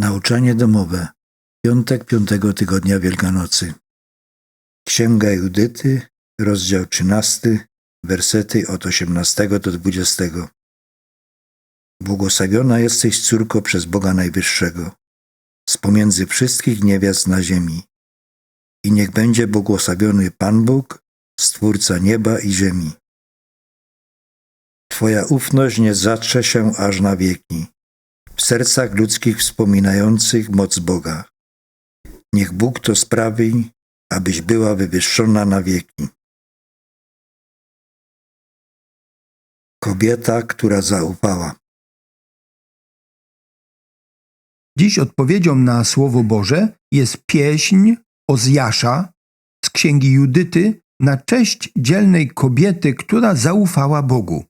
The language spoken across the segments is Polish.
Nauczanie domowe. Piątek piątego tygodnia Wielkanocy. Księga Judyty, rozdział 13, wersety od 18 do 20. Błogosławiona jesteś, córko, przez Boga Najwyższego, z pomiędzy wszystkich niewiast na ziemi. I niech będzie błogosławiony Pan Bóg, Stwórca nieba i ziemi. Twoja ufność nie zatrze się aż na wieki w sercach ludzkich wspominających moc Boga. Niech Bóg to sprawi, abyś była wywyższona na wieki. Kobieta, która zaufała. Dziś odpowiedzią na Słowo Boże jest pieśń Ozjasza z księgi Judyty na cześć dzielnej kobiety, która zaufała Bogu.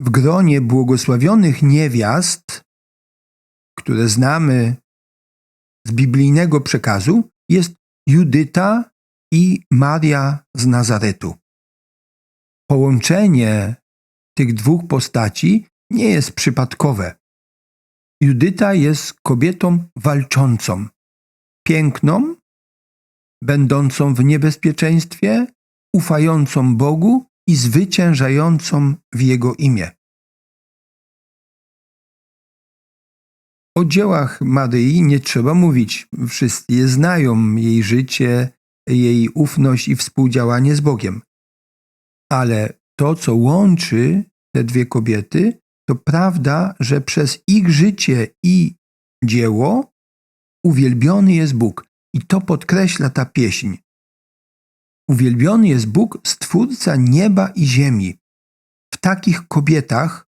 W gronie błogosławionych niewiast, które znamy z biblijnego przekazu, jest Judyta i Maria z Nazaretu. Połączenie tych dwóch postaci nie jest przypadkowe. Judyta jest kobietą walczącą, piękną, będącą w niebezpieczeństwie, ufającą Bogu i zwyciężającą w Jego imię. O dziełach Maryi nie trzeba mówić. Wszyscy je znają, jej życie, jej ufność i współdziałanie z Bogiem. Ale to, co łączy te dwie kobiety, to prawda, że przez ich życie i dzieło uwielbiony jest Bóg. I to podkreśla ta pieśń. Uwielbiony jest Bóg, stwórca nieba i ziemi. W takich kobietach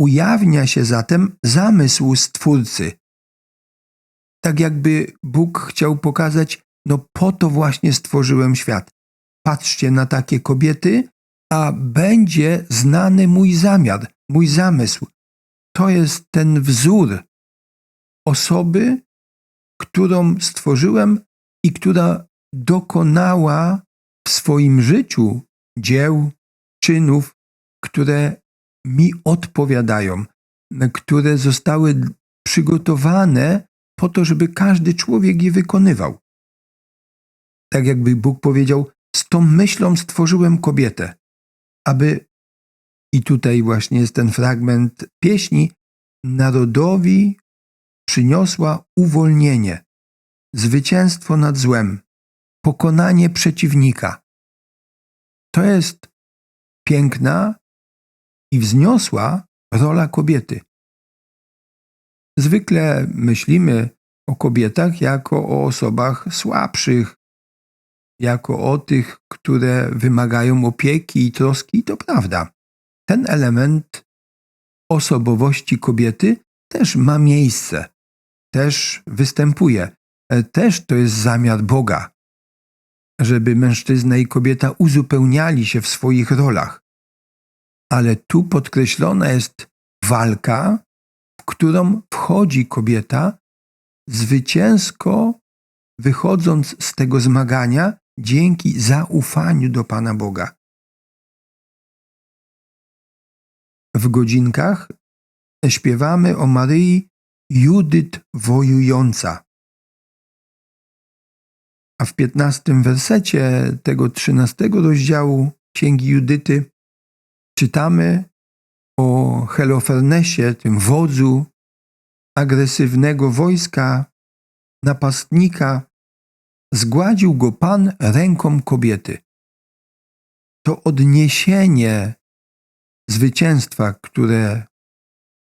ujawnia się zatem zamysł Stwórcy. Tak jakby Bóg chciał pokazać, no po to właśnie stworzyłem świat. Patrzcie na takie kobiety, a będzie znany mój zamiar, mój zamysł. To jest ten wzór osoby, którą stworzyłem i która dokonała w swoim życiu dzieł, czynów, które mi odpowiadają, które zostały przygotowane po to, żeby każdy człowiek je wykonywał. Tak jakby Bóg powiedział: Z tą myślą stworzyłem kobietę, aby, i tutaj właśnie jest ten fragment pieśni, narodowi przyniosła uwolnienie, zwycięstwo nad złem, pokonanie przeciwnika. To jest piękna i wzniosła rola kobiety. Zwykle myślimy o kobietach jako o osobach słabszych, jako o tych, które wymagają opieki i troski, i to prawda. Ten element osobowości kobiety też ma miejsce, też występuje, też to jest zamiar Boga, żeby mężczyzna i kobieta uzupełniali się w swoich rolach ale tu podkreślona jest walka, w którą wchodzi kobieta, zwycięsko wychodząc z tego zmagania dzięki zaufaniu do Pana Boga. W godzinkach śpiewamy o Maryi Judyt wojująca. A w piętnastym wersecie tego trzynastego rozdziału Księgi Judyty czytamy o Helofernesie, tym wodzu agresywnego wojska, napastnika, zgładził go Pan ręką kobiety. To odniesienie zwycięstwa, które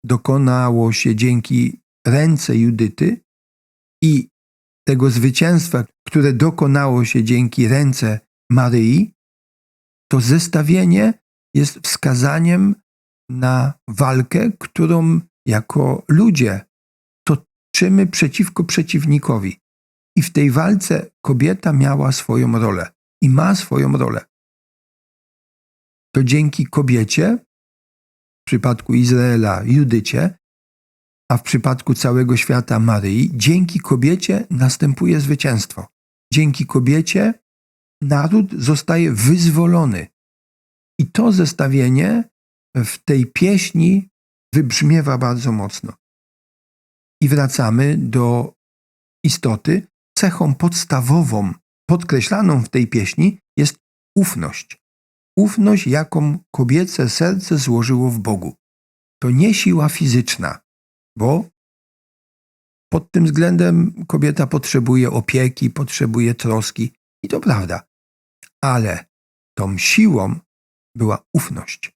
dokonało się dzięki ręce Judyty i tego zwycięstwa, które dokonało się dzięki ręce Maryi, to zestawienie jest wskazaniem na walkę, którą jako ludzie toczymy przeciwko przeciwnikowi. I w tej walce kobieta miała swoją rolę i ma swoją rolę. To dzięki kobiecie, w przypadku Izraela Judycie, a w przypadku całego świata Maryi, dzięki kobiecie następuje zwycięstwo. Dzięki kobiecie naród zostaje wyzwolony. I to zestawienie w tej pieśni wybrzmiewa bardzo mocno. I wracamy do istoty. Cechą podstawową, podkreślaną w tej pieśni jest ufność. Ufność, jaką kobiece serce złożyło w Bogu. To nie siła fizyczna, bo pod tym względem kobieta potrzebuje opieki, potrzebuje troski i to prawda. Ale tą siłą była ufność.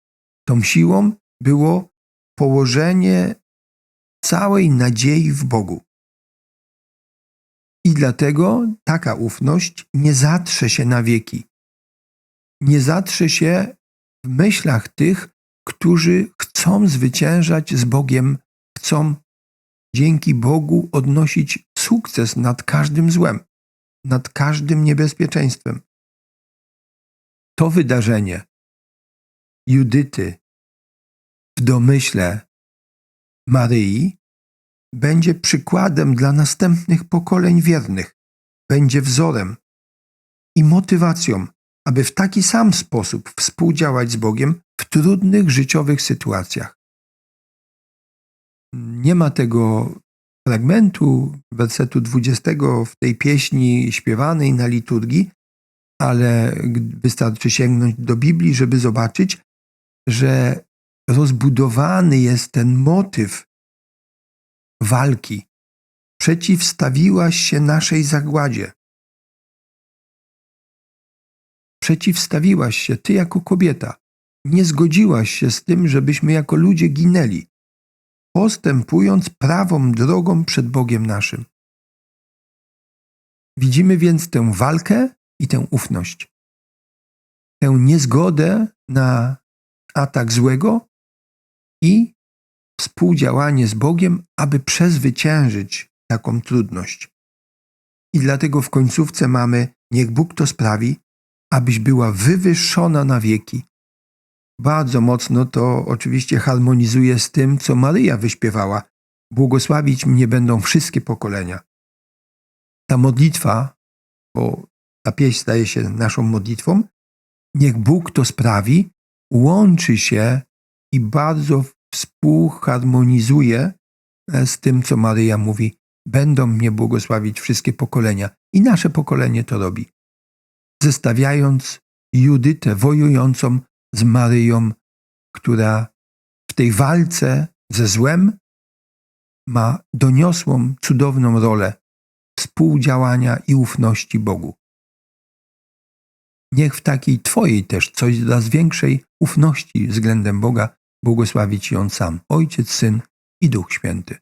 Tą siłą było położenie całej nadziei w Bogu. I dlatego taka ufność nie zatrze się na wieki. Nie zatrze się w myślach tych, którzy chcą zwyciężać z Bogiem, chcą dzięki Bogu odnosić sukces nad każdym złem, nad każdym niebezpieczeństwem. To wydarzenie Judyty w domyśle Maryi będzie przykładem dla następnych pokoleń wiernych, będzie wzorem i motywacją, aby w taki sam sposób współdziałać z Bogiem w trudnych życiowych sytuacjach. Nie ma tego fragmentu, wersetu 20 w tej pieśni śpiewanej na liturgii, ale wystarczy sięgnąć do Biblii, żeby zobaczyć, że rozbudowany jest ten motyw walki. Przeciwstawiłaś się naszej zagładzie. Przeciwstawiłaś się ty jako kobieta. Nie zgodziłaś się z tym, żebyśmy jako ludzie ginęli, postępując prawą drogą przed Bogiem naszym. Widzimy więc tę walkę i tę ufność. Tę niezgodę na atak złego i współdziałanie z Bogiem, aby przezwyciężyć taką trudność. I dlatego w końcówce mamy: Niech Bóg to sprawi, abyś była wywyższona na wieki. Bardzo mocno to oczywiście harmonizuje z tym, co Maryja wyśpiewała: Błogosławić mnie będą wszystkie pokolenia. Ta modlitwa, bo ta pieśń staje się naszą modlitwą, niech Bóg to sprawi, łączy się i bardzo współharmonizuje z tym, co Maryja mówi: Będą mnie błogosławić wszystkie pokolenia. I nasze pokolenie to robi. Zestawiając Judytę wojującą z Maryją, która w tej walce ze złem ma doniosłą, cudowną rolę współdziałania i ufności Bogu. Niech w takiej Twojej też coś da z większej ufności względem Boga błogosławi Ci On sam, Ojciec, Syn i Duch Święty.